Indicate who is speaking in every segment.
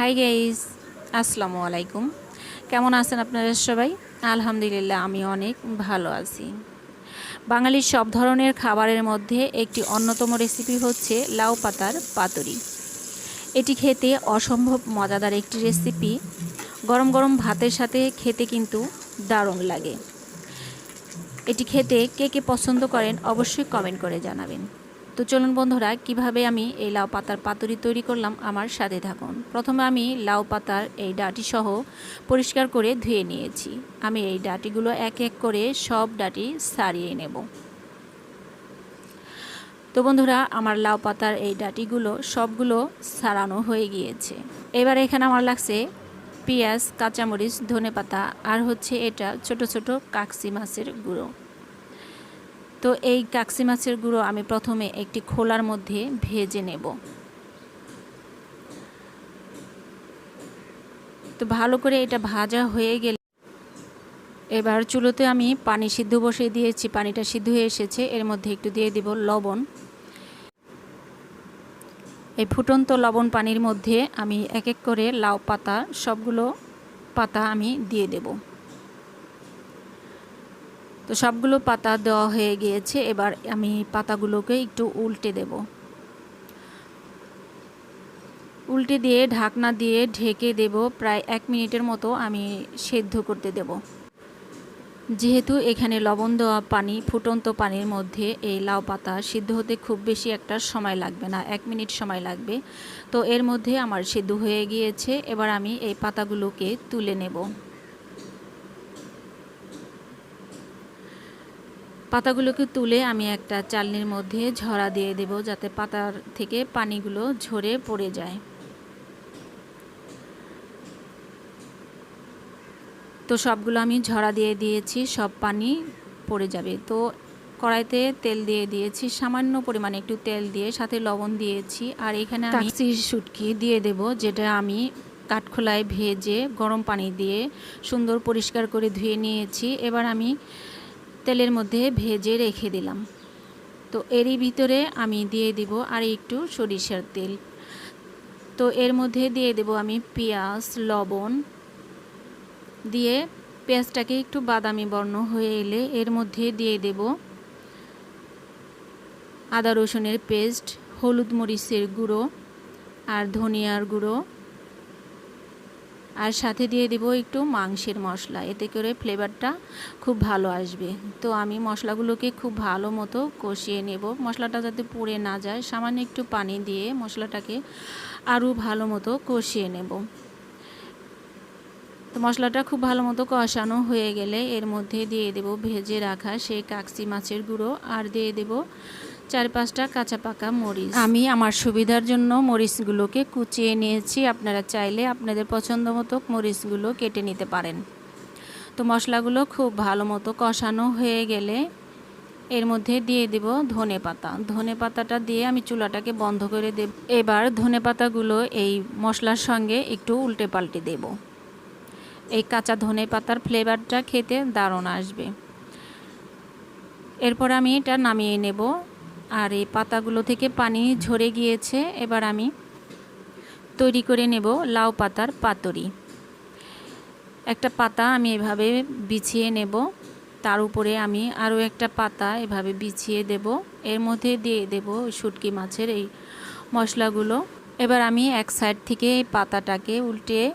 Speaker 1: Hi guys আসসালামু আলাইকুম কেমন আছেন আপনারা সবাই? আলহামদুলিল্লাহ, আমি অনেক ভালো আছি। বাঙালির সব ধরনের খাবারের মধ্যে একটি অন্যতম রেসিপি হচ্ছে লাউ পাতার পাতুরি। এটি খেতে অসম্ভব মজাদার একটি রেসিপি গরম গরম ভাতের সাথে খেতে কিন্তু দারুণ লাগে। এটি খেতে কে কে পছন্দ করেন অবশ্যই কমেন্ট করে জানাবেন। তো চলুন বন্ধুরা, কীভাবে আমি এই লাউ পাতার পাতুরি তৈরি করলাম আমার সাথে থাকুন। প্রথমে আমি লাউ পাতার এই ডাটি সহ পরিষ্কার করে ধুয়ে নিয়েছি। আমি এই ডাটিগুলো এক এক করে সব ডাটি সারিয়ে নেব। তো বন্ধুরা, আমার লাউ পাতার এই ডাটিগুলো সবগুলো সারানো হয়ে গিয়েছে। এবার এখানে আমার লাগছে পেঁয়াজ, কাঁচামরিচ ধনে পাতা আর হচ্ছে এটা ছোট ছোট কাকসি মাছের গুঁড়ো। তো এই কাকসি মাছের গুঁড়ো আমি প্রথমে একটি খোলার মধ্যে ভেজে নেব। তো ভালো করে এটা ভাজা হয়ে গেলে এবার চুলোতে আমি পানি সিদ্ধ বসিয়ে দিয়েছি, পানিটা সিদ্ধ হয়ে এসেছে, এর মধ্যে একটু দিয়ে দিব লবণ। এই ফুটন্ত লবণ পানির মধ্যে আমি এক এক করে লাউ পাতা, সবগুলো পাতা আমি দিয়ে দেবো। তো সবগুলো পাতা দেওয়া হয়ে গিয়েছে, এবার আমি পাতাগুলোকে একটু উল্টে দেব। উল্টে দিয়ে ঢাকনা দিয়ে ঢেকে দেব, প্রায় এক মিনিটের মতো আমি সেদ্ধ করতে দেব। যেহেতু এখানে লবণ দেওয়া পানি, ফুটন্ত পানির মধ্যে এই লাউ পাতা সিদ্ধ হতে খুব বেশি একটা সময় লাগবে না, এক মিনিট সময় লাগবে। তো এর মধ্যে আমার সিদ্ধ হয়ে গিয়েছে, এবার আমি এই পাতাগুলোকে তুলে নেব। পাতাগুলোকে তুলে আমি একটা চালনির মধ্যে ঝরা দিয়ে দেব যাতে পাতার থেকে পানিগুলো ঝরে পড়ে যায়। তো সবগুলো আমি ঝরা দিয়ে দিয়েছি, সব পানি পড়ে যাবে। তো কড়াইতে তেল দিয়ে দিয়েছি, সামান্য পরিমাণে একটু তেল দিয়ে সাথে লবণ দিয়েছি আর এখানে আমি শুটকি দিয়ে দেব, যেটা আমি কাঠখোলায় ভেজে গরম পানি দিয়ে সুন্দর পরিষ্কার করে ধুয়ে নিয়েছি। এবার আমি তেলের মধ্যে ভেজে রেখে দিলাম। তো এরই ভিতরে আমি দিয়ে দিব আর একটু সরিষার তেল। তো এর মধ্যে দিয়ে দেব আমি পেঁয়াজ, লবণ। দিয়ে পেঁয়াজটাকে একটু বাদামি বর্ণ হয়ে এলে এর মধ্যে দিয়ে দেব আদা রসুনের পেস্ট, হলুদ মরিচের গুঁড়ো আর ধনিয়ার গুঁড়ো। আর সাথে দিয়ে দেব একটু মাংসের মশলা। এতে করে ফ্লেভারটা খুব ভালো আসবে। তো আমি মশলাগুলোকে খুব ভালো মতো কষিয়ে নেব। মশলাটা যাতে পুড়ে না যায়, সামান্য একটু পানি দিয়ে মশলাটাকে আরও ভালো মতো কষিয়ে নেব। তো মশলাটা খুব ভালো মতো কষানো হয়ে গেলে এর মধ্যে দিয়ে দেব ভেজে রাখা সেই কাকসি মাছের গুঁড়ো। আর দিয়ে দেব চার পাঁচটা কাঁচা পাকা মরিচ। আমি আমার সুবিধার জন্য মরিচগুলোকে কুচিয়ে নিয়েছি। আপনারা চাইলে আপনাদের পছন্দ মতো মরিচগুলো কেটে নিতে পারেন। তো মশলাগুলো খুব ভালো মতো কষানো হয়ে গেলে এর মধ্যে দিয়ে দেব ধনে পাতা। ধনে পাতাটা দিয়ে আমি চুলাটাকে বন্ধ করে দেব। এবার ধনে পাতাগুলো এই মশলার সঙ্গে একটু উল্টে পাল্টে দেব। এই কাঁচা ধনে পাতার ফ্লেভারটা খেতে দারুণ আসবে। এরপর আমি এটা নামিয়ে নেব। আর এই পাতাগুলো থেকে পানি ঝরে গিয়েছে। এবার আমি তৈরি করে নেব লাউ পাতার পাতরি। একটা পাতা আমি এভাবে বিছিয়ে নেব। তার উপরে আমি আরও একটা পাতা এভাবে বিছিয়ে দেব। এর মধ্যে দিয়ে দেব শুটকি মাছের এই মশলাগুলো। এবার আমি এক সাইড থেকে পাতাটাকে উল্টে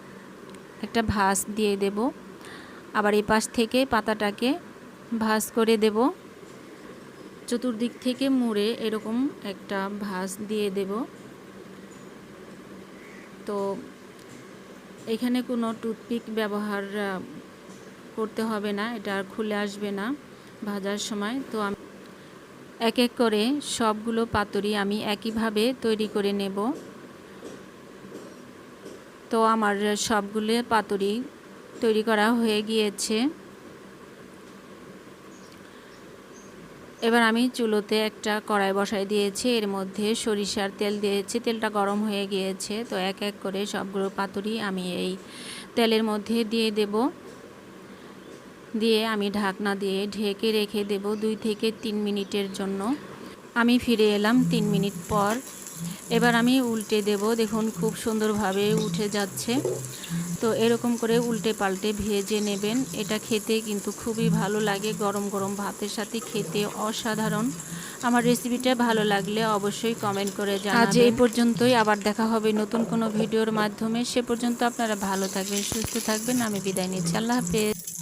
Speaker 1: একটা ভাস দিয়ে দেব। আবার এই পাশ থেকে পাতাটাকে ভাস করে দেবো। চতুর্দিক থেকে মুড়ে এরকম একটা ভাঁজ দিয়ে দেব। তো এখানে কোনো টুথপিক ব্যবহার করতে হবে না, এটা আর খুলে আসবে না ভাজার সময়। তো আমি, এক এক করে সবগুলো পাতুরি আমি একইভাবে তৈরি করে নেব। তো আমার সবগুলো পাতুরি তৈরি করা হয়ে গিয়েছে। এবার আমি চুলোতে একটা কড়াই বসাই দিয়েছি। এর মধ্যে সরিষার তেল দিয়েছি। তেলটা গরম হয়ে গিয়েছে। তো এক এক করে সবগুলো পাতুরি আমি এই তেলের মধ্যে দিয়ে দেব। দিয়ে আমি ঢাকনা দিয়ে ঢেকে রেখে দেব দুই থেকে তিন মিনিটের জন্য। আমি ফিরে এলাম তিন মিনিট পর। এবার আমি উল্টে দেব দেখুন খুব সুন্দরভাবে উঠে যাচ্ছে। তো এরকম করে উল্টে পাল্টে ভেজে নেবেন। এটা খেতে কিন্তু খুবই ভালো লাগে গরম গরম ভাতের সাথে খেতে অসাধারণ। আমার রেসিপিটা ভালো লাগলে অবশ্যই কমেন্ট করে জানাবেন আজ এই পর্যন্তই আবার দেখা হবে নতুন কোনো ভিডিওর মাধ্যমে। সে পর্যন্ত আপনারা ভালো থাকবেন সুস্থ থাকবেন। আমি বিদায় নিচ্ছি। আল্লাহ হাফেজ।